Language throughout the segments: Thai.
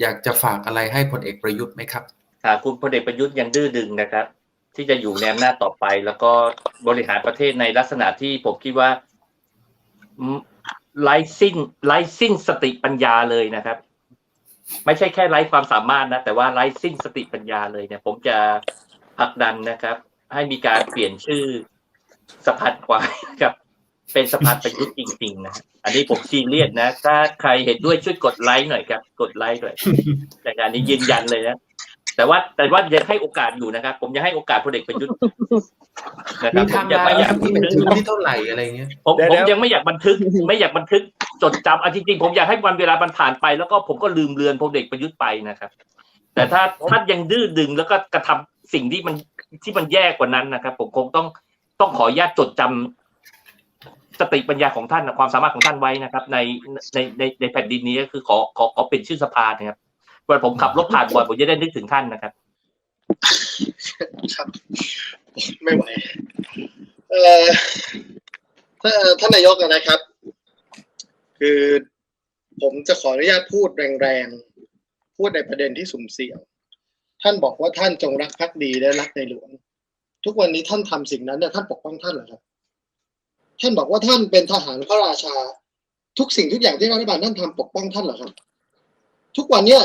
อยากจะฝากอะไรให้พลเอกประยุทธ์ไหมครับหากคุณพลเอกประยุทธ์ยังดื้อดึงนะครับ ที่จะอยู่ในอำนาจต่อไป แล้วก็บริหารประเทศในลักษณะที่ผมคิดว่าไร้สิ้นไร้สิ้นสติปัญญาเลยนะครับ ไม่ใช่แค่ไร้ความสามารถนะ แต่ว่าไร้สิ้นสติปัญญาเลยเนี่ย ผมจะผลักดันนะครับ ให้มีการเปลี่ยนชื่อสะพานควายครับ เป็นสะพานประยุทธ์จริง ๆ นะอันนี้ผมซีเรียสนะ ถ้าใครเห็นด้วยช่วยกดไลค์หน่อยครับ กดไลค์หน่อยแต่การนี้ยืนยันเลยนะแต่ว่าแต่ว่ายังให้โอกาสอยู่นะครับ ผมยังให้โอกาสพลเอกประยุทธ์นะคมีรับไทผมม์ยังไลไม่น์อยากที่บัเป็นนทึกคืนที่เท่าไหร่อะไรเงี้ยผมเดี๋ยวผมเดี๋ยวยังไม่อยากบันทึก ไม่อยากบันทึกจดจำเอาจริงๆผมอยากให้วันเวลามันผ่านไป แล้วก็ผมก็ลืมเลือนพลเอกประยุทธ์ไปนะครับ แต่ถ้าท่านยังดื้อดึงแล้วก็กระทำสิ่งที่มันที่มันแย่กว่านั้นนะครับ ผมคงต้องต้องขออนุญาตจดจำ สติปัญญาของท่านนะความสามารถของท่านไว้นะครับ ในในในในแผ่นดินนี้ก็คือขอขอขอเป็นชื่อสภานะครับเวลาผมขับรถผ่านบ่อยผมจะได้นึกถึงท่านนะครับครับ ไม่ไหวเอ่อถ้าท่านนายกนะครับ คือผมจะขออนุญาตพูดแรงๆ พูดในประเด็นที่สุ่มเสี่ยง ท่านบอกว่าท่านจงรักภักดีและรักในหลวง ทุกวันนี้ท่านทำสิ่งนั้นเนี่ยท่านปกป้องท่านเหรอครับ ท่านบอกว่าท่านเป็นทหารพระราชา ทุกสิ่งทุกอย่างที่รัฐบาลท่านทำปกป้องท่านเหรอครับ ทุกวันเนี่ย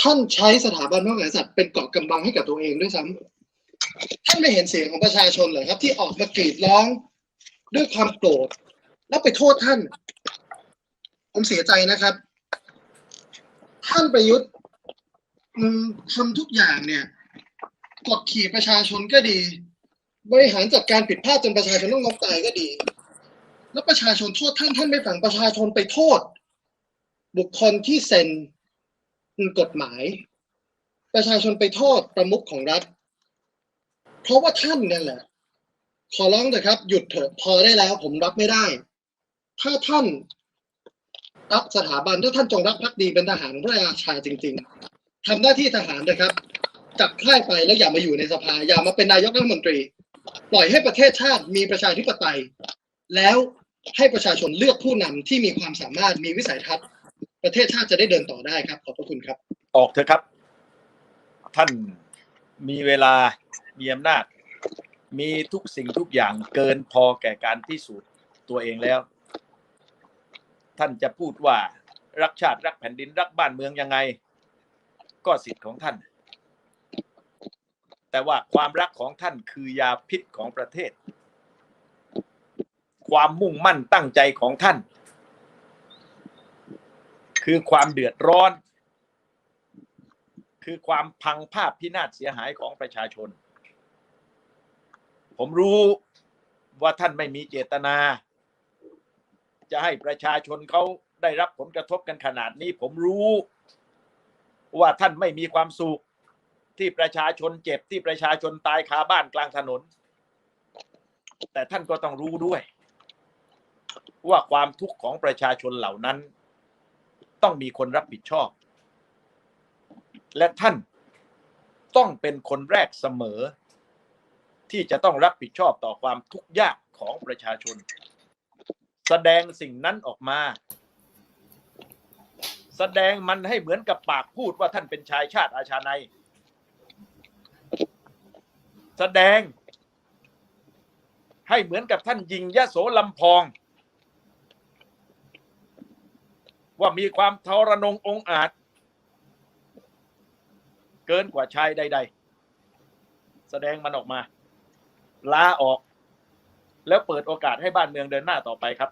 ท่านใช้สถาบันพระมหากษัตริย์เป็นเกราะกำบังให้กับตัวเองด้วยซ้ำท่านไม่เห็นเสียงของประชาชนเหรอครับ ที่ออกมากรีดร้องด้วยความโกรธแล้วไปโทษท่าน ผมเสียใจนะครับ ท่านประยุทธ์ทำทุกอย่างเนี่ยกดขี่ประชาชนก็ดี บริหารจัดการผิดพลาดจนประชาชนต้องล้มตายก็ดี แล้วประชาชนโทษท่านท่านไม่ฟังประชาชนไปโทษ บุคคลที่เซ็นกฎหมาย ประชาชนไปโทษประมุขของรัฐ เพราะว่าท่านนั่นแหละ ขอร้องเถอะครับ หยุดเถอะพอได้แล้ว ผมรับไม่ได้ ถ้าท่านรักสถาบันถ้าท่านจงรักภักดีเป็นทหารพระราชาจริง ๆทำหน้าที่ทหารนะครับจับค่ายไปแล้วอย่ามาอยู่ในสภาอย่ามาเป็นนายกรัฐมนตรี ปล่อยให้ประเทศชาติมีประชาธิปไตย แล้วให้ประชาชนเลือกผู้นำที่มีความสามารถมีวิสัยทัศน์ ประเทศชาติจะได้เดินต่อได้ครับ ขอบพระคุณครับ ออกเถอะครับ ท่านมีเวลามีอำนาจ มีทุกสิ่งทุกอย่างเกินพอแก่การพิสูจน์ตัวเองแล้ว ท่านจะพูดว่ารักชาติรักแผ่นดินรักบ้านเมืองยังไง ก็สิทธิ์ของท่าน แต่ว่าความรักของท่านคือยาพิษของประเทศ ความมุ่งมั่นตั้งใจของท่าน คือความเดือดร้อน คือความพังภาพพินาศเสียหายของประชาชน ผมรู้ว่าท่านไม่มีเจตนา จะให้ประชาชนเขาได้รับผลกระทบกันขนาดนี้ ผมรู้ว่าท่านไม่มีความสุข ที่ประชาชนเจ็บที่ประชาชนตายคาบ้านกลางถนน แต่ท่านก็ต้องรู้ด้วย ว่าความทุกข์ของประชาชนเหล่านั้น ต้องมีคนรับผิดชอบ และท่านต้องเป็นคนแรกเสมอ ที่จะต้องรับผิดชอบต่อความทุกข์ยากของประชาชน แสดงสิ่งนั้นออกมา แสดงมันให้เหมือนกับปากพูดว่าท่านเป็นชายชาติอาชาใน แสดง ให้เหมือนกับท่านยิงยะโสลำพอง ว่ามีความทรนงองอาจ เกินกว่าชายใด ๆ แสดงมันออกมาลาออก แล้วเปิดโอกาสให้บ้านเมืองเดินหน้าต่อไปครับ